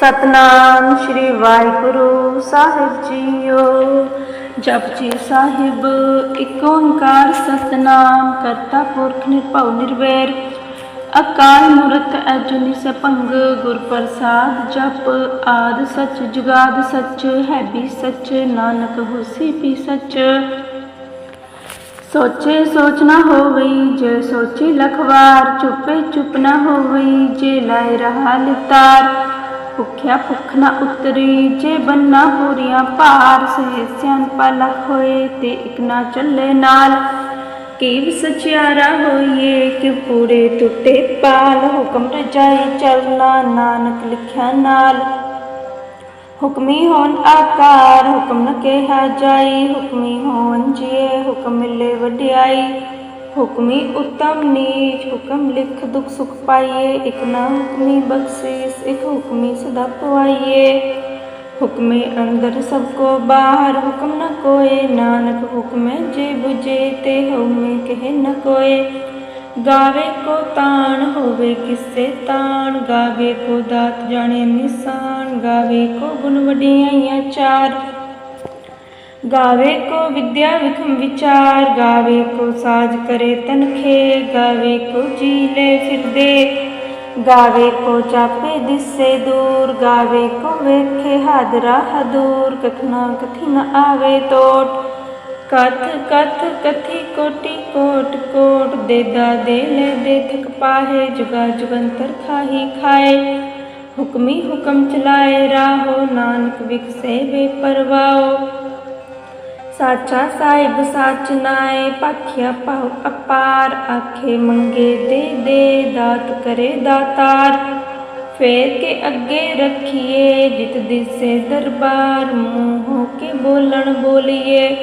ਸਤਨਾਮ ਸ੍ਰੀ ਵਾਹਿਗੁਰੂ ਸਾਹਿਬ ਜੀਓ। ਜਪਜੀ ਸਾਹਿਬ ਏਕ ਓੰਕਾਰ ਸਤਨਾਮ ਕਰਤਾ ਪੁਰਖ ਨਿਰਭਉ ਨਿਰਵੈਰ। ਅਕਾਲ ਮੂਰਤ ਅਜੂਨੀ ਸਪੰਗ ਗੁਰ ਪ੍ਰਸਾਦ ਜਪ। ਆਦ ਸਚ ਜੁਗਾਦ ਸਚ, ਹੈ ਵੀ ਸਚ, ਨਾਨਕ ਹੋਸੀ ਵੀ ਸਚ। ਸੋਚੇ ਸੋਚ ਨਾ ਹੋਵਈ, ਜੇ ਸੋਚੀ ਲਖਵਾਰ, ਚੁੱਪੇ ਚੁੱਪ ਨਾ ਹੋਵਈ, ਜੇ ਲਾਇ ਰਹਾ ਲਿਤਾਰ। ਭੁਖਿਆ ਭੁਖ ਨਾ ਉਤਰੀ, ਜੇ ਬੰਨਾ ਪੂਰੀਆਂ ਭਾਰ ਸਹਿ ਸਿਆਣਪਾ ਲਖ ਹੋਏ ਤੇ ਇਕ ਨਾ ਚੱਲੇ ਨਾਲ। ਕੀਵ ਸਚਿਆਰਾ ਹੋਈਏ ਕਿ ਪੂਰੇ ਟੁੱਟੇ ਪਾਲ? ਹੁਕਮ ਰਜਾਈ ਚਲਣਾ, ਨਾਨਕ ਲਿਖਿਆ ਨਾਲ। ਹੁਕਮੀ ਹੋਣ ਆਕਾਰ, ਹੁਕਮ ਨ ਕਿਹਾ ਜਾਈ। ਹੁਕਮੀ ਹੋਣ ਜੀਏ, ਹੁਕਮ ਮਿਲੇ ਵਡਿਆਈ। ਹੁਕਮੀ ਉਤਮ ਨੀਚ ਹੁਕਮ ਲਿਖ ਦੁਖ ਸੁਖ ਪਾਈਏ, ਇਕ ਨਾ ਹੁਕਮੀ ਬਖਸ਼ਿਸ਼ ਇਕ ਹੁਕਮੀ ਸਦਾ ਪਵਾਈਏ। ਹੁਕਮੇ ਅੰਦਰ ਸਭ ਕੋ ਬਾਹਰ ਹੁਕਮ ਨ ਕੋਏ, ਨਾਨਕ ਹੁਕਮੇ ਜੇ ਬੁਝੇ, ਤੇ ਹਉਮੈ ਕਹੇ ਨ ਕੋਏ। ਗਾਵੇ ਕੋ ਤਾਣ, ਹੋਵੇ ਕਿਸੇ ਤਾਣ, ਗਾਵੇ ਕੋ ਦਾਤ ਜਾਣੇ ਨਿਸ਼ਾਨ, ਗਾਵੇ ਕੋ ਗੁਣ ਵਡਿਆਈਆਂ ਚਾਰ। ਗਾਵੇ ਕੋ ਵਿਦਿਆ ਵਿਖਮ ਵਿਚਾਰ ਗਾਵੇ ਕੋ ਸਾਜ ਕਰੇ ਤਨਖੇ ਗਾਵੇ ਕੋ ਜੀ ਲੈ ਫਿਰਦੇ ਗਾਵੇ ਕੋ ਚਾਪੇ ਦਿਸੇ ਦੂਰ ਗਾਵੇ ਕੋ ਵੇਖੇ ਹਾਦਰਾ ਹਦੂਰ ਕਥਨਾ ਕਥੀ ਨ ਆਵੇ ਟੋਟ ਕਥ ਕਥ ਕਥੀ ਕੋਟੀ ਕੋਟ ਕੋਟ ਦੇਦਾ ਦੇ ਲੈ ਦੇ ਥਕ ਪਾਹੇ ਜੁਗਾ ਜੁਗੰਤਰ ਖਾਹੀ ਖਾਏ ਹੁਕਮੀ ਹੁਕਮ ਚਲਾਏ ਰਾਹੋ ਨਾਨਕ ਵਿਖਸੇ ਵੇ ਪਰਵਾਓ ਸਾਚਾ ਸਾਹਿਬ ਸਾਚ ਨਾਏ, ਪਾਖਿਆ ਪਾਉ ਅਪਾਰ, ਆਖੇ ਮੰਗੇ ਦੇ ਦੇ ਦਾਤ ਕਰੇ ਦਾਤਾਰ। ਫੇਰ ਕੇ ਅੱਗੇ ਰੱਖੀਏ, ਜਿਤ ਦਿਸੇ ਦਰਬਾਰ, ਮੂੰਹ ਹੋ ਕੇ ਬੋਲਣ ਬੋਲੀਏ।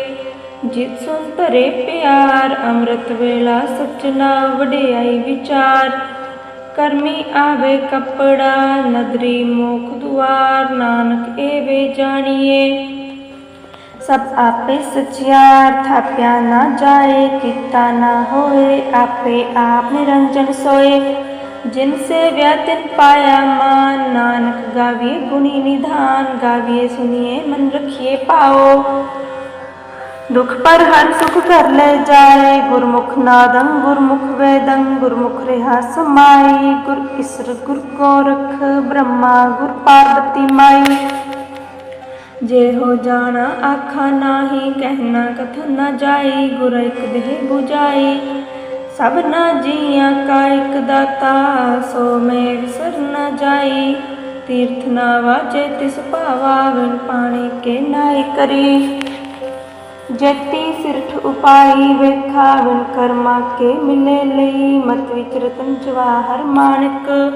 ਜਿਤ ਸੁਨ ਧਰੇ ਪਿਆਰ, ਅੰਮ੍ਰਿਤ ਵੇਲਾ ਸਚਨਾ ਵਡਿਆਈ ਵਿਚਾਰ। ਕਰਮੀ ਆਵੇ ਕੱਪੜਾ, ਨਦਰੀ ਮੁਖ ਦੁਆਰ, ਨਾਨਕ ਏਵੇ ਜਾਣੀਏ। ਸਭ ਆਪੇ ਸਚਿਆਰ ਥਾਪਿਆ ਨਾ ਜਾਏ, ਕੀਤਾ ਨਾ ਹੋਏ, ਆਪੇ ਆਪ ਨਿਰੰਜਨ ਸੋਏ। ਜਿਨ ਸੇ ਵਿਆਤਿਨ ਪਾਇਆ ਮਾਨ, ਨਾਨਕ ਗਾਵੀਏ ਗੁਣੀ ਨਿਧਾਨ, ਗਾਵੀਏ ਸੁਨੀਏ ਮਨ ਰਖੀਏ ਪਾਓ ਦੁਖ ਪਰ ਹਰ ਸੁਖ ਕਰ ਲੈ ਜਾਏ, ਗੁਰਮੁਖ ਨਾਦੰ ਗੁਰਮੁਖ ਵੇਦੰ, ਗੁਰਮੁਖ ਰਹਾ ਸਮਾਈ। ਗੁਰ ਇਸਰ ਗੁਰ ਗੋਰਖ ਬ੍ਰਹਮਾ, ਗੁਰ ਪਾਰਵਤੀ ਮਾਈ। ਜੇ ਹੋ ਜਾਣਾ ਆਖਾ ਨਾਹੀ, ਕਹਿਣਾ ਕਥਨ ਨਾ ਜਾਈ, ਗੁਰ ਇਕ ਦੇਹ 부ਜਾਈ ਸਭ ਨਾ ਜੀਆਂ ਕਾ ਇਕ ਦਾਤਾ, ਸੋ ਮੈਂ ਵਿਸਰ ਨਾ ਜਾਈ। ਤੀਰਥ ਨਾ ਵਾਜੇ, ਤਿਸ ਭਾਵਾ ਵਿਣ ਪਾਣੀ ਕੇ ਨਾਈ ਕਰੀ। ਜਤੀ ਸਿਰਠ ਉਪਾਈ ਵੇਖਾ ਵਿਣ ਕਰਮਾ ਕੇ ਮਿਲੇ ਲਈ। ਮਤ ਵਿਚ ਰਤਨ ਜਵਾਹਰ ਮਾਨਕ।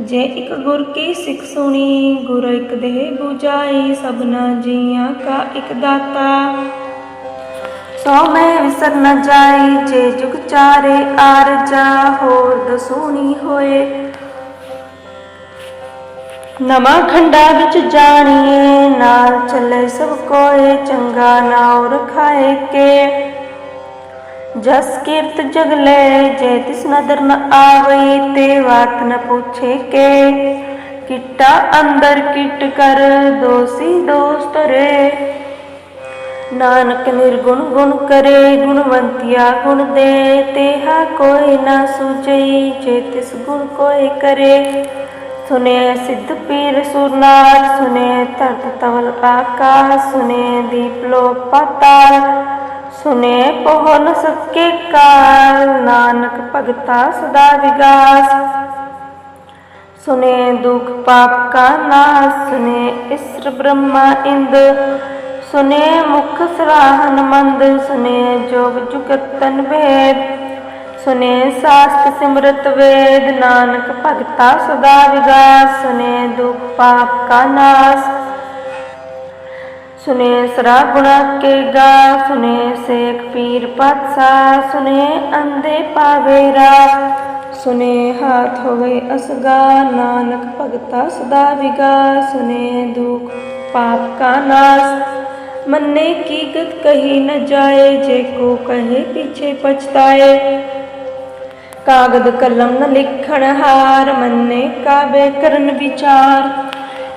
ਜੇ ਇਕ ਗੁਰ ਕੀ ਸਿੱਖ ਸੁਣੀ, ਗੁਰ ਇਕ ਦੇਹ 부ਜਾਈ ਸਭਨਾ ਜੀਆਂ ਕਾ ਇਕ ਦਾਤਾ। ਸੋ ਮੈਂ ਵਿਸਰ ਨ ਜਾਈ, ਜੇ ਜੁਗ ਚਾਰੇ ਆਰਜਾ ਹੋਰ ਦਸੂਣੀ ਹੋਏ। ਨਵਾਂ ਖੰਡਾ ਵਿੱਚ ਜਾਣੀਏ, ਨਾਲ ਚੱਲੇ ਸਭ ਕੋਏ, ਚੰਗਾ ਨਾਉ ਰਖਾਏ ਕੇ। ਜਸ ਕੀਰਤ ਜਗਲੇ ਜੇ ਤਿਸ ਨਦਰ ਨ ਆਵਈ ਤੇ ਬਾਤ ਨ ਪੁੱਛੇ ਕੇ। ਕਿਟਾ ਅੰਦਰ ਕਿਟ ਕਰ, ਦੋਸੀ ਦੋਸਤ ਰੇ। ਨਾਨਕ ਨਿਰਗੁਣ ਗੁਣ ਕਰੇ, ਗੁਣਵੰਤਿਆ ਗੁਣ ਦੇ। ਤੇਹਾ ਕੋਈ ਨਾ ਸੁਝਈ, ਜੇ ਤਿਸ ਗੁਣ ਕੋਈ ਕਰੇ। ਸੁਨੇ ਸਿੱਧ ਪੀਰ ਸੁਰਨਾਥ, ਸੁਨੇ ਧਰਤ ਤਵਲ ਆਕਾਸ਼, ਸੁਨੇ ਦੀਪ ਲੋ ਪਾਤਾਲ। ਸੁਨੇ ਪਹੁ ਨ ਸਕੇ ਕਾਲ, ਨਾਨਕ ਭਗਤਾ ਸਦਾ ਵਿਗਾਸ। ਸੁਨੇ ਦੁਖ ਪਾਪ ਕਾ ਨਾਸ, ਸੁਨੇ ਇਸਰ ਬ੍ਰਹਮਾ ਇੰਦ। ਸੁਨੇ ਮੁਖ ਸਰਾਹਨ ਮੰਦ, ਸੁਨੇ ਜੋਗ ਜੁਗਤਨ ਭੇਦ। ਸੁਨੇ ਸਾਸਤ ਸਿਮਰਤ ਵੇਦ, ਨਾਨਕ ਭਗਤਾ ਸਦਾ ਵਿਗਾਸ। ਸੁਨੇ ਦੁਖ ਪਾਪ ਕਾ ਨਾਸ ਸੁਨੇ ਸਰਾ ਗੁਣਾ ਕੇ ਗਾ, ਸੁਨੇ ਸੇਖ ਪੀਰ ਪਤਸਾ ਸੁਨੇ ਅੰਦੇ ਪਾਵੇ ਰਾ। ਸੁਨੇ ਹਾਥ ਹੋਵੇ ਅਸਗਾ, ਨਾਨਕ ਭਗਤਾ ਸਦਾ ਵਿਗਾ। ਸੁਨੇ ਦੁਖ ਪਾਪ ਕਾ ਨਾਸ, ਮੰਨੇ ਕੀ ਗਤ ਕਹੀ ਨ ਜਾਏ, ਜੇ ਕੋ ਕਹੇ ਪਿਛੇ ਪਛਤਾਏ। ਕਾਗਦ ਕਲਮ ਨ ਲਿਖਣ ਹਾਰ, ਮੰਨੇ ਕਾਬੇ ਕਰਨ ਵਿਚਾਰ।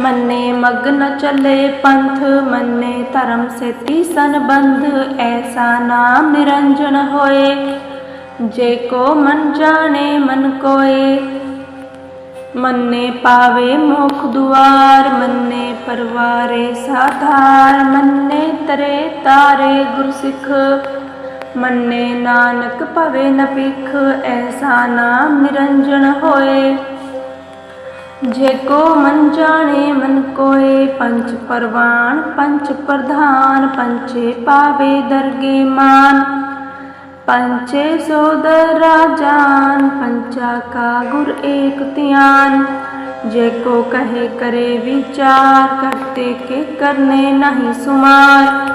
ਮੰਨੇ ਮਗ ਨ ਚੱਲੇ ਪੰਥ, ਮੰਨੇ ਧਰਮ ਸੇਤੀ ਸੰਬੰਧ, ਐਸਾ ਨਾਮ ਨਿਰੰਜਨ ਹੋਏ। ਜੇ ਕੋ ਮਨ ਜਾਣੇ, ਮਨ ਕੋਏ। ਮੰਨੇ ਪਾਵੇ ਮੁਖ ਦੁਆਰ, ਮੰਨੇ ਪਰਵਾਰੇ ਸਾਧਾਰ, ਮੰਨੇ ਤਰੇ ਤਾਰੇ ਗੁਰਸਿੱਖ। ਮੰਨੇ ਨਾਨਕ ਭਵੇ ਨ ਭਿਖ, ਐਸਾ ਨਾਮ ਨਿਰੰਜਨ ਹੋਏ। ਜੇ ਕੋ ਮਨ ਜਾਣੇ, ਮਨ ਕੋਏ ਪੰਚ ਪਰਵਾਨ ਪੰਚ ਪ੍ਰਧਾਨ ਪੰਚੇ ਪਾਵੇ ਦਰਗੇ ਮਾਨ। ਪੰਚੇ ਸੋਦਰ ਰਾਜਾਨ ਪੰਚਾ ਕਾ ਗੁਰ ਏਕ ਧਿਆਨ। ਜੇ ਕੋ ਕਹੇ ਕਰੇ ਵਿਚਾਰ, ਕਰਤੇ ਕੇ ਕਰਨੇ ਨਹੀਂ ਸੁਮਾਰ।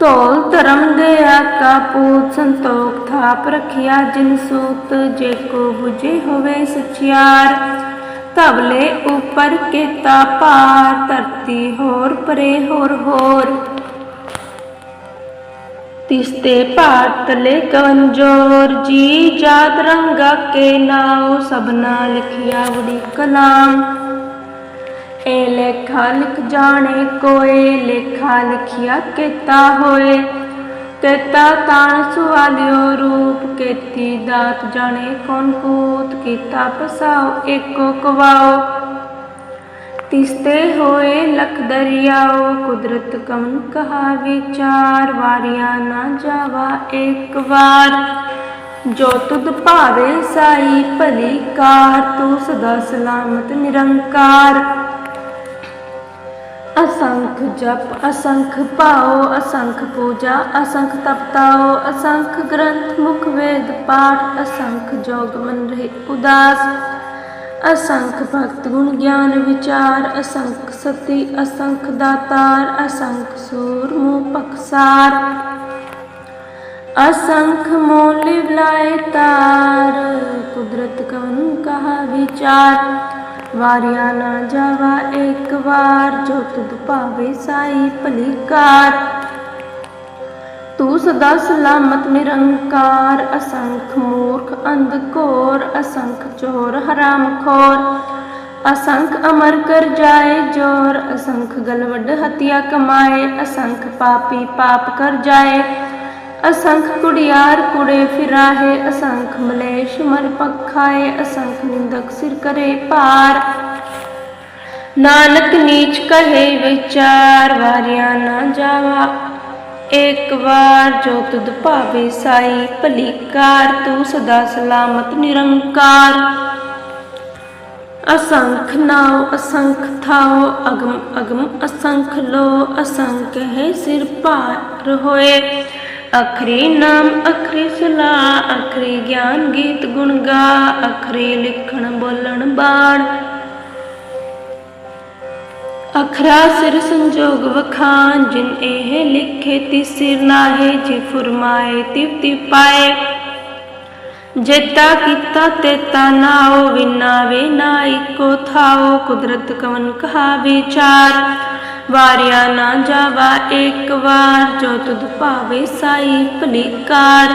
ਤੋਲ ਧਰਮ ਦੇ ਆਕਾ ਪੂਤ ਸੰਤੋਖ ਥਾਪ ਰਖਿਆ ਜਿਨ ਸੂਤ, ਜੇ ਕੋ 부ਜੇ ਹੋਵੇ ਸਚਿਆਰ। ਤਵਲੇ ਉਪਰ ਕੀਤਾ ਪਾਰ ਧਰਤੀ ਹੋਰ ਪਰੇ, ਹੋਰ ਹੋਰ। ਤਿਸਤੇ ਭਾਤਲੇ ਕਵੰਜੋਰ ਜੀ ਜਾਤ ਰੰਗਾ ਕੇ ਨਾਉ ਸਭਨਾ ਲਿਖਿਆ ਬੜੀ ਕਲਾਮ। ਏ ਲੇਖਾ ਲਿਖ ਜਾਣੇ ਕੋਏ, ਲੇਖਾ ਲਿਖਿਆ ਕੀਤਾ ਹੋਏ। ਕੇਤਾ ਤਾਣ ਸੁਆਲਿਓ ਰੂਪ ਕੇਤੀ ਦਾਤ ਜਾਣੇ ਕੌਣ ਕੂਤ ਕੀਤਾ ਪਸਾਓ ਏਕੋ ਕਵਾਓ ਤਿਸਤੇ ਹੋਏ ਲਖ ਦਰਿਆਓ ਕੁਦਰਤ ਕਮਨ ਕਹਾ ਵਿਚਾਰ ਵਾਰਿਆ ਨਾ ਜਾਵਾ ਇੱਕ ਵਾਰ। ਜੋ ਤੁਧ ਭਾਵੇ ਸਾਈ ਭਲੀ ਕਾਰ, ਤੂੰ ਸਦਾ ਸਲਾਮਤ ਨਿਰੰਕਾਰ। ਅਸੰਖ ਜਪ, ਅਸੰਖ ਭਾਉ, ਅਸੰਖ ਪੂਜਾ, ਅਸੰਖ ਤਪਤਾਓ ਅਸੰਖ ਗ੍ਰੰਥ, ਮੁਖ ਵੇਦ, ਪਾਠ, ਅਸੰਖ ਜੋਗ ਮਨ ਰਹੇ ਉਦਾਸ। ਅਸੰਖ ਭਗਤ ਗੁਣ ਗਿਆਨ ਵਿਚਾਰ, ਅਸੰਖ ਸਤੀ, ਅਸੰਖ ਦਾਤਾਰ, ਅਸੰਖ ਸੂਰ ਮੂਹ ਪਖਸਾਰ ਅਸੰਖ ਮੋਲ ਲਾਏ ਤਾਰ, ਕੁਦਰਤ ਕਵਨ ਕਹਾ ਵਿਚਾਰ। ਵਾਰਿਆ ਨਾ ਜਾਵਾ, ਇੱਕ ਵਾਰ ਜੋ ਤੁਧ ਭਾਵੇ ਸਾਈ ਭਲੀ ਕਾਰ ਤੂੰ ਸਦਾ ਸਲਾਮਤ ਨਿਰੰਕਾਰ, ਅਸੰਖ ਮੂਰਖ ਅੰਧ ਘੋਰ, ਅਸੰਖ ਚੋਰ ਹਰਾਮ ਖੋਰ। ਅਸੰਖ ਅਮਰ ਕਰ ਜਾਏ ਜੋਰ, ਅਸੰਖ ਗਲਵਡ ਹਤਿਆ ਕਮਾਏ, ਅਸੰਖ ਪਾਪੀ ਪਾਪ ਕਰ ਜਾਏ। ਅਸੰਖ ਕੁੜਿਆਰ ਕੁੜੇ ਫਿਰਾਹੇ, ਅਸੰਖ ਮਲੇਸ਼ ਮਰ ਪਖਾਏ, ਅਸੰਖ ਨਿੰਦਕ ਸਿਰ ਕਰੇ ਪਾਰ। ਨਾਨਕ ਨੀਚ ਕਹੇ ਵਿਚਾਰ, ਵਾਰਿਆ ਨਾ ਜਾਵਾ। ਇੱਕ ਵਾਰ ਜੋ ਤੁਧ ਭਾਵੇ ਸਾਈ, ਭਲੀ ਕਾਰ, ਤੂੰ ਸਦਾ ਸਲਾਮਤ ਨਿਰੰਕਾਰ। ਅਸੰਖ ਨਾਉ, ਅਸੰਖ ਥਾਉ, ਅਗਮ ਅਗਮ ਅਸੰਖ ਲੋ, ਅਸੰਖ ਹੈ ਸਿਰ ਭਾਰ ਹੋਏ। ਅਖਰੀ ਨਾਮ ਅਖਰੀ ਸਲਾ, ਅਖਰੀ ਗਿਆਨ ਗੀਤ ਗੁਣ ਗਾ, ਅਖਰੀ ਲਿਖਣ ਬੋਲਣ ਬਾਣ। ਅਖਰਾ ਸਿਰ ਸੰਜੋਗ ਵਖਾਨ ਜਿਨ ਇਹ ਲਿਖੇ ਤੀ ਸਿਰ ਨਾਹੇ, ਜੀ ਫਰਮਾਏ ਤਿਵ ਤਿਵ ਪਾਏ। ਜੇਤਾ ਕੀਤਾ ਤੇਤਾ ਨਾਉ ਵਿਨਾ ਵੇ ਨਾ ਇਕੋ ਥਾਉ ਕੁਦਰਤ ਕਵਨ ਕਹਾ ਵਿਚਾਰ ਵਾਰਿਆ ਨਾ ਜਾਵਾ ਇੱਕ ਵਾਰ, ਜੋ ਤੁਧ ਭਾਵੇ ਸਾਈ ਭਲੀਕਾਰ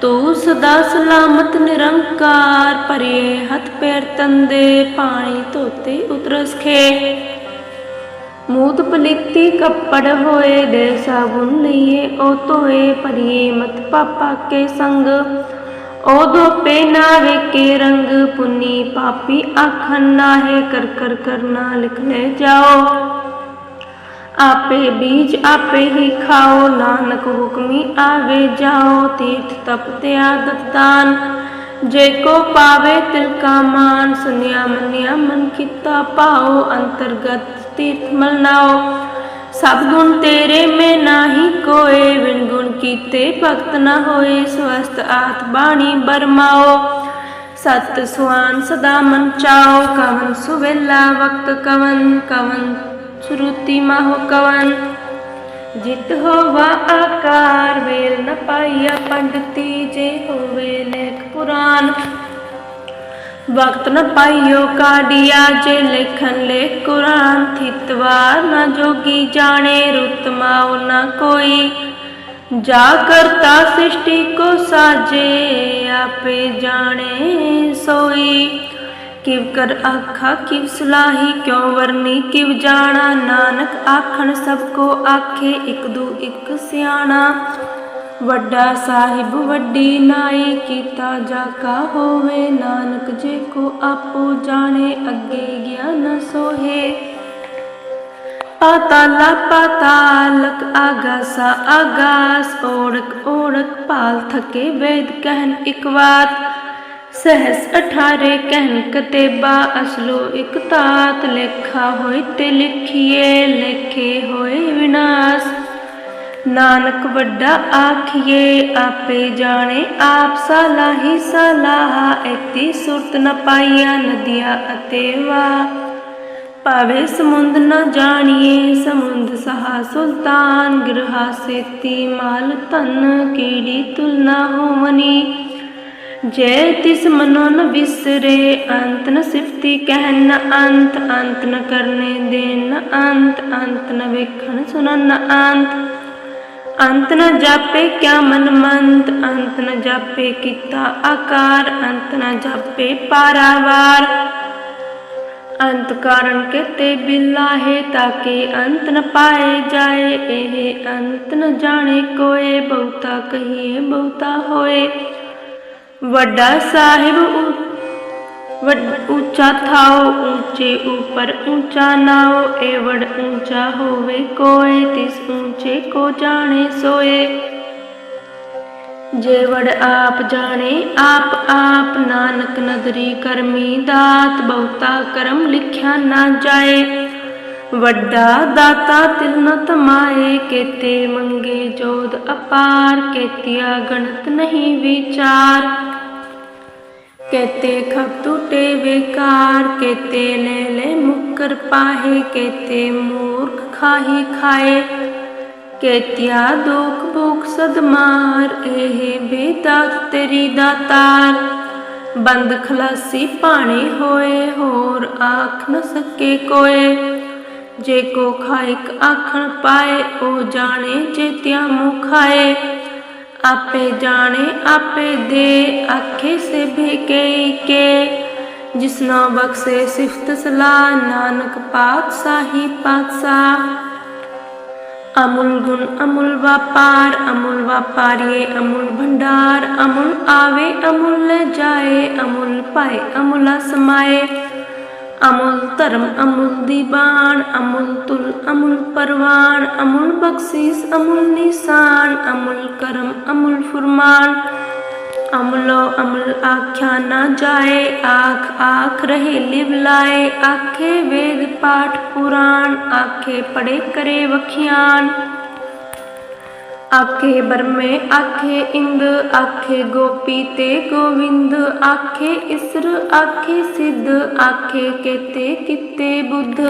ਤੂੰ ਸਦਾ ਸਲਾਮਤ ਨਿਰੰਕਾਰ ਪਰੇ ਹੱਥ ਪੈਰ ਤੰਦੇ, ਪਾਣੀ ਧੋਤੇ ਉਤਰਸ ਖੇ ਮੂਤ ਪਲਿੱਤੀ ਕੱਪੜ ਹੋਏ, ਦੇ ਸਾਬੁਨ ਲਈਏ, ਉਹ ਧੋਏ, ਭਰੀਏ ਮਤ ਪਾਪਾ ਕੇ ਸੰਗ। ਉਹ ਧੋਪੇ ਨਾ ਵੇਕੇ ਰੰਗ, ਪੁੰਨੀ ਪਾਪੀ ਆਖਣ ਨਾਹੇ, ਕਰ ਕਰ ਕਰਨਾ ਲਿਖ ਲੈ ਜਾਓ। ਆਪੇ ਬੀਜ ਆਪੇ ਹੀ ਖਾਓ ਨਾਨਕ ਹੁਕਮੀ ਆਵੇ ਜਾਓ ਤੀਰਥ ਤਪ ਤੇ ਆਦਤ ਦਾਨ ਜੇ ਕੋ ਪਾਵੇ ਤਿਲ ਕਾ ਮਾਨ ਸੁਨਿਆ ਮੰਨਿਆ ਮਨ ਕੀਤਾ ਪਾਓ ਅੰਤਰਗਤ ਤੀਰਥ ਮਲਨਾਓ ਸਭ ਗੁਣ ਤੇਰੇ ਮੈਂ ਨਾਹੀ ਕੋਏ ਵਿਣ ਗੁਣ ਕੀਤੇ ਭਗਤ ਨਾ ਹੋਏ ਸਵਸਤ ਆਤ ਬਾਣੀ ਬਰਮਾਓ ਸਤ ਸੁਆਨ ਸਦਾ ਮਨ ਚਾਓ ਕਵਨ ਸੁਵੇਲਾ ਸੁਰਤੀ ਮਾਹੁ ਕਵਨ ਜਿਤ ਹੋਵਾ ਆਕਾਰ ਵੇਰ ਨ ਪਾਈਆ ਪੰਡਤੀ ਜੇ ਹੋਵੇ ਲੇਖ ਪੁਰਾਨ ਵਕਤ ਨ ਪਾਈਓ ਕਾੜੀਆ ਜੇ ਲੇਖਨ ਲੇਖ ਕੁਰਾਨ ਥਿਤਵਾ ਨ ਜੋਗੀ ਜਾਣੇ ਰੁਤਮਾਉ ਨ ਕੋਈ ਜਾ ਕਰਤਾ ਸ੍ਰਿਸ਼ਟੀ ਕੋ ਸਾਜੇ ਆਪੇ ਜਾਣੇ ਸੋਈ ਕਿਵ ਕਰ ਆਖਾ, ਕਿਵ ਸੁਲਾਹੀ ਕਿਉ ਵਰਨੀ, ਕਿਵ ਜਾਣਾ, ਨਾਨਕ ਆਖਣ ਸਭ ਕੋ ਆਖੇ, ਇਕ ਦੂ ਇਕ ਸਿਆਣਾ। ਵੱਡਾ ਸਾਹਿਬ, ਵੱਡੀ ਨਾਈ, ਕੀਤਾ ਜਾ ਕਾ ਹੋਵੇ, ਨਾਨਕ ਜੇ ਕੋ ਆਪੋ ਜਾਣੇ, ਅੱਗੇ ਗਿਆਨ ਸੋਹੇ। ਪਾਤਾਲਾ ਪਾਤਾਲਕ ਆਗਾਸਾ, ਆਗਾਸ, ਓੜਕ ਓੜਕ ਪਾਲ ਥਕੇ, ਵੇਦ ਕਹਿਣ ਇਕ ਵਾਰ। ਸਹਸ 18 ਕਹਿਨ ਕਤੇਬਾ ਅਸਲੋ ਇਕ ਤਾਤ ਲੇਖਾ ਹੋਏ ਤੇ ਲਿਖੀਏ, ਲੇਖੇ ਹੋਏ ਵਿਨਾਸ਼। ਨਾਨਕ ਵੱਡਾ ਆਖੀਏ, ਆਪੇ ਜਾਣੇ, ਆਪ ਸਲਾਹੀ ਸਲਾਹਾ ਐਤੀ ਸੁਰਤ ਨ ਪਾਈਆ ਨਦੀਆਂ ਅਤੇ ਵਾ ਭਾਵੇ ਸਮੁੰਦ ਨ ਜਾਣੀਏ, ਸਮੁੰਦ ਸਹਾ ਸੁਲਤਾਨ, ਗ੍ਰਹਾ ਸੇਤੀ ਮਾਲ ਧਨ ਕੀੜੀ ਤੁਲਨਾ ਹੋਵਨੀ? ਜੈ ਤਿਸ ਮਨੋ ਨ ਵਿਸਰੇ, ਅੰਤ ਨ ਸਿਫਤੀ ਕਹਿਨ ਨ ਅੰਤ ਅੰਤ ਨ ਕਰਨੇ ਦੇਨ ਨ ਅੰਤ ਅੰਤ ਨ ਵੇਖਣ ਸੁਣਨ ਨ ਅੰਤ। ਅੰਤ ਨ ਜਾਪੇ ਕਿਆ ਮਨ ਮੰਤ, ਅੰਤ ਨ ਜਾਪੇ ਕੀਤਾ ਆਕਾਰ, ਅੰਤ ਨ ਜਾਪੇ ਪਾਰਾਵਾਰ। ਅੰਤ ਕਾਰਨ ਕਹਤੇ ਬਿਲਾਹੇ ਤਾਕੇ ਅੰਤ ਨ ਪਾਏ ਜਾਏ, ਇਹ ਅੰਤ ਨ ਜਾਣੇ ਕੋਏ, ਬਹੁਤਾ ਕਹੀਏ ਬਹੁਤਾ ਹੋਏ। ਵੱਡਾ ਸਾਹਿਬ ਉੱਚਾ ਥਾਓ ਉੱਚੇ ਉੱਪਰ ਉੱਚਾ ਨਾਓ ਏਵੜ ਉੱਚਾ ਹੋਵੇ ਕੋਏ, ਤਿਸ ਉੱਚੇ ਕੋ ਜਾਣੇ ਸੋਏ। ਜੇਵੜ ਆਪ ਜਾਣੇ, ਆਪ ਆਪ ਨਾਨਕ ਨਦਰੀ ਕਰਮੀ ਦਾਤ ਬਹੁਤਾ ਕਰਮ ਲਿਖਿਆ ਨਾ ਜਾਏ। ਵੱਡਾ ਦਾਤਾ ਤਿਲਨ ਨ ਤਮਾਏ ਕੇਤੇ ਮੰਗੇ ਜੋਦ ਅਪਾਰ, ਕੇਤਿਆ ਗਣਤ ਨਹੀਂ ਵਿਚਾਰ। ਕਹਤੇ ਖਬ ਟੂਟੇ ਵੇਕਾਰ ਕਹਤੇ ਲੈ ਲੈ ਮੁਕਰ ਪਾਹੇ ਕਹਤੇ ਮੂਰਖ ਖਾਹੀ ਖਾਏ। ਕਹਤਿਆ ਦੁਖ ਭੁਖ ਸਦਮਾਰ ਇਹ ਬੇਦਾਤ ਤੇਰੀ ਦਾਤਾਰ। ਬੰਦ ਖਲਾਸੀ ਪਾਣੀ ਹੋਏ, ਹੋਰ ਆਖ ਨ ਸਕੇ ਕੋਏ। ਜੇ ਕੋ ਖਾਇਕ ਆਖਣ ਪਾਏ, ਉਹ ਜਾਣੇ ਜੇਤਿਆ ਮੁਖ ਖਾਏ। ਆਪੇ ਜਾਣੇ, ਆਪੇ ਦੇ, ਆਖੇ ਸੇ ਭੇਕੇ ਕੇ। ਜਿਸਨਾ ਬਖਸ਼ੇ ਸਿਫਤ ਸਲਾਹ, ਨਾਨਕ ਪਾਤਸ਼ਾਹੀ ਪਾਤਸ਼ਾਹ। ਅਮੁਲ ਗੁਣ ਅਮੁਲ ਵਪਾਰ, ਅਮੁਲ ਵਪਾਰੀਏ ਅਮੁਲ ਭੰਡਾਰ। ਅਮੁਲ ਆਵੇ, ਅਮੁਲ ਲੈ ਜਾਏ, ਅਮੁਲ ਪਾਏ, ਅਮੁਲਾ ਸਮਾਏ। ਅਮੁਲ ਧਰਮ, ਅਮੁਲ ਦੀਵਾਨ ਅਮੁਲ ਤੁਲ, ਅਮੁਲ ਪਰਵਾਨ ਅਮੁਲ ਬਖਸ਼ੀਸ, ਅਮੁਲ ਨਿਸ਼ਾਨ, ਅਮੁਲ ਕਰਮ, ਅਮੁਲ ਫੁਰਮਾਨ। ਅਮਲੋ ਅਮਲ ਆਖਿਆ ਨਾ ਜਾਏ, ਆਖ ਆਖ ਰਹੇ ਲਿਵ ਲਾਏ। ਆਖੇ ਵੇਦ ਪਾਠ ਪੁਰਾਣ, ਆਖੇ ਪੜੇ ਕਰੇ ਵਖਿਆਨ। ਆਖੇ ਬਰਮੇ, ਆਖੇ ਇੰਦ, ਆਖੇ ਗੋਪੀ ਤੇ ਗੋਵਿੰਦ, ਆਖੇ ਇਸਰ, ਆਖੇ ਸਿੱਧ, ਆਖੇ ਕੇਤੇ ਕਿਤੇ ਬੁੱਧ।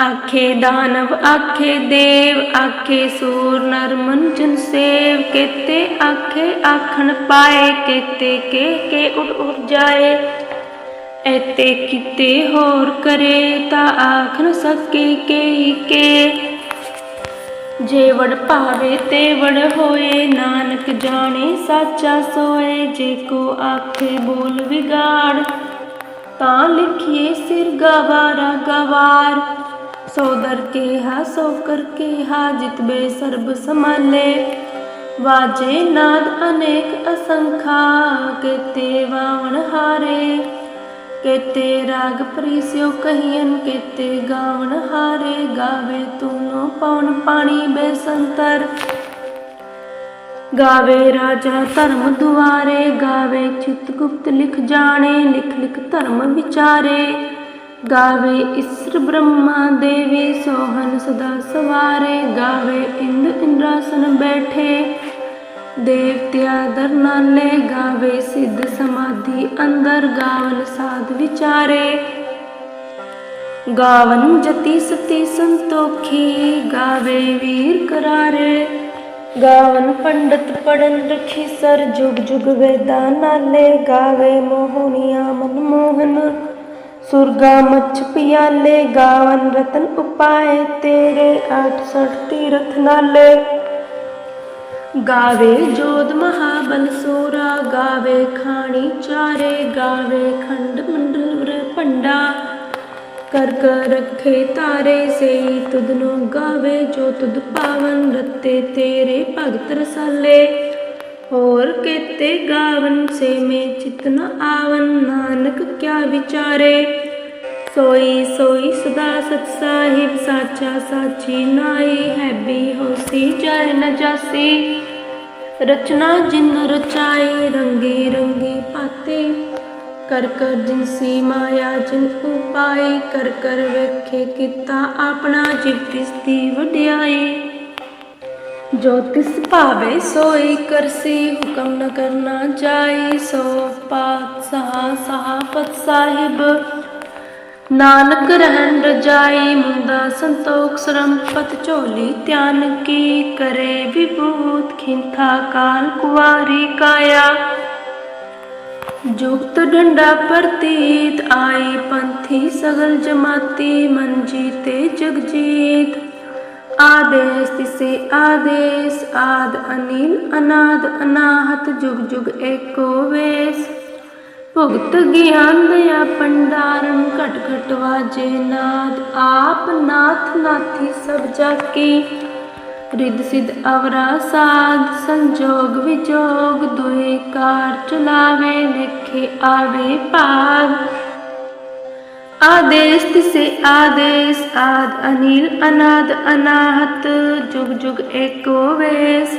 ਆਖੇ ਦਾਨਵ, ਆਖੇ ਦੇਵ, ਆਖੇ ਸੂਰ ਨਰ ਮਨਜਨ ਸੇਵ, ਕੇਤੇ ਆਖੇ ਆਖਣ ਪਾਏ, ਕੇਤੇ ਕੇ ਕੇ ਉੜ ਉੜ ਜਾਏ। ਐਤੇ ਕਿਤੇ ਹੋਰ ਕਰੇ ਤਾਂ ਆਖਣ ਸਕੇ ਕੇ ਕੇ। ਜੇ ਵੜ ਭਾਵੇ ਹੋਏ, ਨਾਨਕ ਜਾਣੇ ਸਾਚਾ ਸੋਏ, ਜੇ ਕੋ ਆਖੇ ਬੋਲ ਵਿਗਾੜ, ਤਾਂ ਲਿਖੀਏ ਸਿਰ ਗਵਾਰਾ, ਗਵਾਰ। ਸੋਦਰ ਦਰ ਕੇ ਹਾ ਸੋ ਕਰ ਕੇ ਹਾ ਸਰਬ ਸਮਾਲੇ ਵਾਜੇ ਨਾਦ ਅਨੇਕ ਅਸੰਖਾ, ਕੇਤੇ ਵਾਵਣ ਹਾਰੇ। ਕੇਤੇ ਰਾਗ ਪ੍ਰੀਸਿਓ ਕਹੀਨ ਕੇਤੇ ਗਾਵਣ ਹਾਰੇ ਗਾਵੇ ਤੂਨੋ ਪਵਨ ਪਾਣੀ ਬੇਸੰਤਰ ਗਾਵੇ ਰਾਜਾ ਧਰਮ ਦੁਆਰੇ, ਗਾਵੇ ਚਿਤ ਗੁਪਤ ਲਿਖ ਜਾਣੇ, ਲਿਖ ਲਿਖ ਧਰਮ ਵਿਚਾਰੇ। ਗਾਵੇ ਇਸਰ ਬ੍ਰਹਮਾ ਦੇਵੀ ਸੋਹਨ ਸਦਾ ਸਵਾਰੇ, ਗਾਵੇ ਇੰਦ ਇੰਦਰਾਸਨ ਬੈਠੇ। ਦੇਵਤਿਆ ਦਰ ਨਾਲੇ ਗਾਵੇ, ਸਿੱਧ ਸਮਾਧੀ ਅੰਦਰ ਗਾਵਨ ਸਾਧ ਵਿਚਾਰੇ। ਗਾਵਨ ਜਤੀ ਸਤੀ ਸੰਤੋਖੀ ਗਾਵੇ ਵੀਰ ਕਰਾਰੇ। ਗਾਵਨ ਪੰਡਤ ਪੜਨ ਰਖੀ ਸਰ ਜੁਗ ਜੁਗ ਵੇਦਾਂ ਨਾਲੇ ਗਾਵੇ ਮੋਹਨੀਆ ਮਨਮੋਹਨ। ਸੁਰਗਾ ਮੱਛ ਪਿਆਲੇ ਗਾਵਨ ਰਤਨ ਉਪਾਏ ਤੇਰੇ 68 ਤੀਰਥ ਨਾਲੇ। ਗਾਵੇ ਜੋਧ ਮਹਾਬਲ ਸੋਰਾ, ਗਾਵੇ ਖਾਣੀ ਚਾਰੇ, ਗਾਵੇ ਖੰਡ ਮੰਡਲ ਭੰਡਾ। ਕਰ ਕਰ ਰੱਖੇ ਤਾਰੇ ਸਈ ਤੁਧ ਨੂੰ ਗਾਵੇ ਜੋ ਤੁਧ ਪਾਵਨ, ਰਤੇ ਤੇਰੇ ਭਗਤ ਰਸਾਲੇ। ਹੋਰ ਕੇਤੇ ਗਾਵਨ ਸੇ ਮੇ ਚਿਤ ਆਵਨ, ਨਾਨਕ ਕਿਆ ਵਿਚਾਰੇ। ਸੋਈ ਸੋਈ ਸਦਾ ਸਤ ਸਾਹਿਬ, ਸਾਚਾ ਸਾਚੀ ਨਾਈ ਹੈ ਵੀ ਹੋਸੀ ਜਾਏ ਨ ਜਾਸੀ। ਰਚਨਾ ਜਿਨ ਰਚਾਈ, ਰੰਗੀ ਰੰਗੀ ਪਾਤੇ। ਕਰ ਕਰ ਜਿਨਸੀ ਮਾਇਆ ਜਿਨ ਉਪਾਈ, ਕਰ ਕਰ ਵੇਖੇ ਕੀਤਾ ਆਪਣਾ ਜਿਵ ਤਿਸ ਦੀ ਵਡਿਆਈ। ਜੋ ਤਿਸ ਭਾਵੇ ਸੋਈ ਕਰਸੀ, ਹੁਕਮ ਨ ਕਰਨਾ ਜਾਈ। ਸੋ ਪਾਤ ਸਹਾ ਸਹਾਪਤ ਸਾਹਿਬ ਨਾਨਕ ਰਹਿਣ ਰਜਾਈ ਮੁੰਦਾ ਸੰਤੋਖ ਸਰੰਪਤ ਝੋਲੀ ਧਿਆਨ ਕੀ ਕਰੇ ਵਿਭੂਤ ਖਿੰਥਾ ਕਾਲ ਕੁਵਾਰੀ ਕਾਇਆ। ਜੁਗਤ ਡੰਡਾ ਪ੍ਰਤੀਤ, ਆਈ ਪੰਥੀ ਸਗਲ ਜਮਾਤੀ, ਮਨ ਜੀਤੇ ਜਗ ਜੀਤ। ਆਦੇਸ ਤਿਸੇ ਆਦੇਸ, ਆਦ ਅਨੀਲ, ਅਨਾਦ ਅਨਾਹਤ, ਜੁਗ ਜੁਗ ਏਕੋ ਵੇਸ। ਭੁਗਤ ਗਿਆਨ ਦਇਆ ਪੰਡਾਰੰ ਘਟ ਘਟ ਵਾਜੇ ਨਾਦ, ਆਪ ਨਾਥ ਨਾਥੀ ਸਭ ਜਾਕੀ। ਰਿਦ ਸਿਧ ਅਵਰਾ ਸਾਧ, ਸੰਜੋਗ ਵਿਜੋਗ ਦੁਇ ਕਾਰ ਚਲਾਵੇ ਲਿਖੇ ਆਵੇ ਭਾਗ ਆਦੇਸ ਤਿਸੇ ਆਦੇਸ, ਆਦ ਅਨੀਲ ਅਨਾਦ ਅਨਾਹਤ, ਜੁਗ ਜੁਗ ਏਕੋ ਵੇਸ।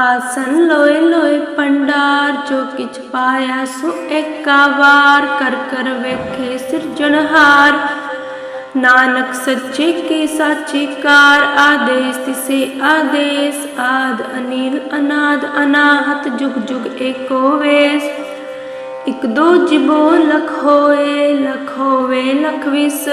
ਆਸਨ ਲੋਏ ਲੋਏ ਪੰਡਾਰ ਜੋ ਕਿਛ ਪਾਇਆ ਸੋ ਏਕਾ ਵਾਰ ਕਰ ਕਰ ਵੇਖੇ ਸਿਰਜਣਹਾਰ ਨਾਨਕ ਸੱਚੇ ਕੀ ਸਾਚੀ ਕਾਰ ਆਦੇਸ ਤਿਸੇ ਆਦੇਸ ਆਦ ਅਨੀਲ ਅਨਾਦ ਅਨਾਹਤ ਜੁਗ ਜੁਗ ਏਕੋ ਵੇਸ। ਇਕ ਦੋ ਜਿਬੋ ਲਖ ਹੋਏ ਲਖ ਹੋਵੇ ਲਖ ਵਿਸ।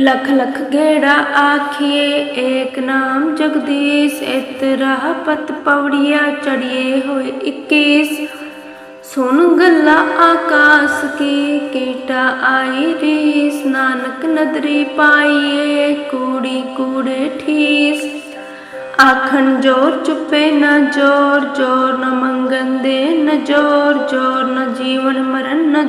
ਲਖ ਲਖ ਗੇੜਾ ਆਖੀਏ, ਏਕ ਨਾਮ ਜਗਦੀਸ਼, ਇਤ ਰਾਹ ਪਤ ਪੌੜੀਆ ਚੜੀਏ ਹੋਏ 21 ਸੁਨ ਗੱਲਾ ਆਕਾਸ ਕੀ, ਕੀਟਾ ਆਈ ਰੀਸ, ਨਾਨਕ ਨਦਰੀ ਪਾਈਏ, ਕੂੜੀ ਕੂੜੇ ਠੀਸ। ਆਖਣ ਜੋਰ ਚੁੱਪੇ ਨਾ ਜੋਰ ਜੋਰ ਨ ਮੰਗਨ ਦੇ ਨ ਜੋਰ ਜੋਰ ਨ ਜੀਵਨ ਮਰਨ ਨ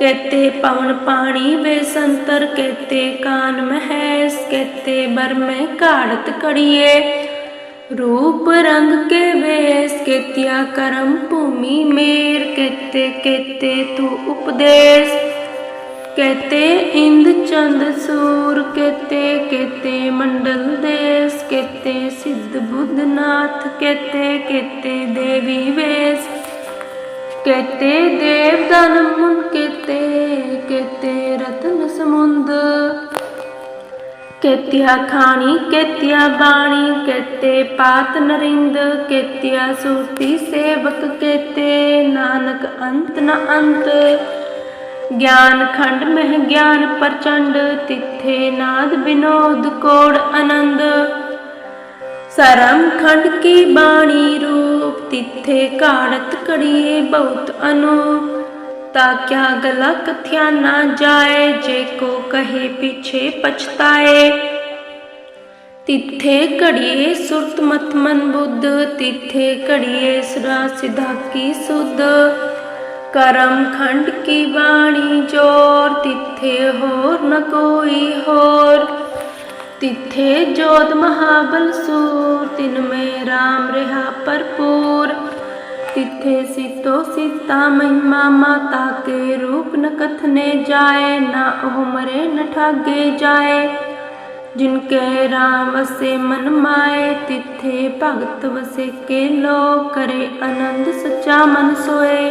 कहते पवन पानी वे संतर, कहते कान महेश कहते बर में काड़त कड़िए रूप रंग के वेश कहतिया करम भूमि मेर, कहते कहते तू उपदेश। कहते इंद चंद सूर, कहते कहते मंडल देश, कहते सिद्ध बुद्ध नाथ कहते कहते देवी वेश। कहते देवदान मुन के ਕੇਤੇ ਕੇਤੇ ਰਤਨ ਸਮੁੰਦ। ਕੇਤਿਆ ਖਾਣੀ, ਕੇਤਿਆ ਬਾਣੀ, ਕੇਤੇ ਪਾਤ ਨਰਿੰਦ, ਕੇਤਿਆ ਸੂਰਤੀ ਸੇਵਕ, ਕੇਤੇ ਨਾਨਕ ਅੰਤ ਨ ਅੰਤ। ਗਿਆਨ ਖੰਡ ਮਹਿ ਗਿਆਨ ਪ੍ਰਚੰਡ, ਤਿੱਥੇ ਨਾਦ ਬਿਨੋਦ ਕੋੜ ਆਨੰਦ। ਸਰਮ ਖੰਡ ਕੀ ਬਾਣੀ ਰੂਪ, ਤਿੱਥੇ ਕਾੜਤ ਕੜੀਏ ਬਹੁਤ ਅਨੂਪ। ਤਾ ਕਿਆ ਗਲਾ ਕਥਿਆ ਨਾ ਜਾਏ, ਜੇ ਕੋ ਕਹੇ ਪਿਛੇ ਪਛਤਾਏ। ਤਿੱਥੇ ਘੜੀਏ ਸੁਰਤ ਮਤ ਮਨ ਬੁੱਧ, ਤਿੱਥੇ ਘੜੀਏ ਸਰਾ ਸਿਧਾ ਕੀ ਸੁਧ। ਕਰਮ ਖੰਡ ਕੀ ਬਾਣੀ ਜੋਰ, ਤਿੱਥੇ ਹੋਰ ਨ ਕੋਈ ਹੋਰ। ਤਿੱਥੇ ਜੋਤ ਮਹਾਬਲ ਸੂਰ, ਤਿਨ ਮੇ ਰਾਮ ਰਹਾ ਭਰਪੂਰ। ਤਿੱਥੇ ਸਿਤੋ ਸੀਤਾ ਮਹਿਮਾ ਮਾਤਾ ਕੇ ਰੂਪ ਨ ਕਥਨੇ ਜਾਏ, ਨਾ ਉਹ ਮਰੇ ਨ ਠਾਗੇ ਜਾਏ। ਜਿਨ ਕੈ ਰਾਮ ਵਸੇ ਮਨ ਮਾਏ, ਤਿੱਥੇ ਭਗਤ ਵਸੇ ਕੇ ਲੋ ਕਰੇ ਆਨੰਦ ਸੱਚਾ ਮਨ ਸੋਏ।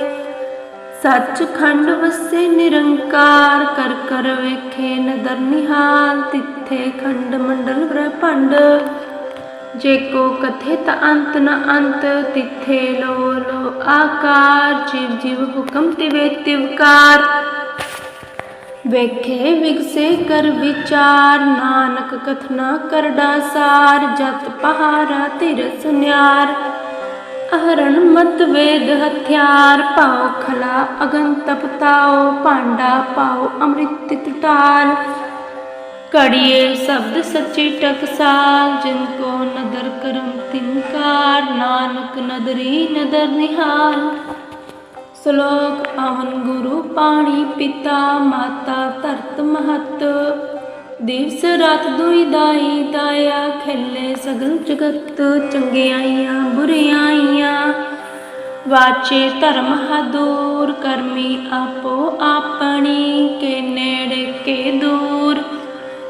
ਸੱਚ ਖੰਡ ਵਸੇ ਨਿਰੰਕਾਰ, ਕਰ ਕਰ ਵੇਖੇ ਨਦਰ ਨਿਹਾਲ, ਤਿੱਥੇ ਖੰਡ ਮੰਡਲ ਬ੍ਰਹਮੰਡ। ਜੇ ਕੋ ਕਥੇ ਅੰਤ ਨ ਅੰਤ, ਤਿੱਥੇ ਲੋ ਲੋ ਆਕਾਰ, ਜਿਵ ਜਿਵ ਹੁਕਮ ਤਿਵੇ ਤਿਵਕਾਰ ਵੇਖੇ ਵਿਗਸੇ ਕਰ ਵਿਚਾਰ, ਨਾਨਕ ਕਥਨਾ ਕਰੜਾ ਸਾਰ ਜਤ ਪਹਾਰਾ ਤਿਰ ਸੁਨਿਆਰ ਅਹਰਣ ਮਤ ਵੇਦ ਹਥਿਆਰ ਪਾਉ ਖਲਾ ਅਗਨ ਤਪਤਾਓ ਭਾਂਡਾ ਪਾਉ ਅੰਮ੍ਰਿਤ ਟਟਾਲ ਕੜੀਏ ਸ਼ਬਦ ਸੱਚੀ ਟਕਸਾਲ, ਜਿਨ ਕੋ ਨਦਰ ਕਰਮ ਤਿਨਕਾਰ ਨਾਨਕ ਨਦਰੀ ਨਦਰ ਨਿਹਾਲ। ਸ਼ਲੋਕ ਆਵਨ ਗੁਰੂ ਪਾਣੀ ਪਿਤਾ, ਮਾਤਾ ਧਰਤ ਮਹਤ। ਦਿਵਸ ਰਾਤ ਦੁਈ ਦਾਈ ਦਾਇਆ ਖੇਲੇ ਸਗਲ ਜਗਤ, ਚੰਗਿਆਈਆਂ ਬੁਰਿਆਈਆਂ। ਵਾਚੇ ਧਰਮ ਹਦੂਰ ਕਰਮੀ ਆਪੋ ਆਪਣੀ, ਕੇ ਨੇੜੇ ਕੇ ਦੂਰ।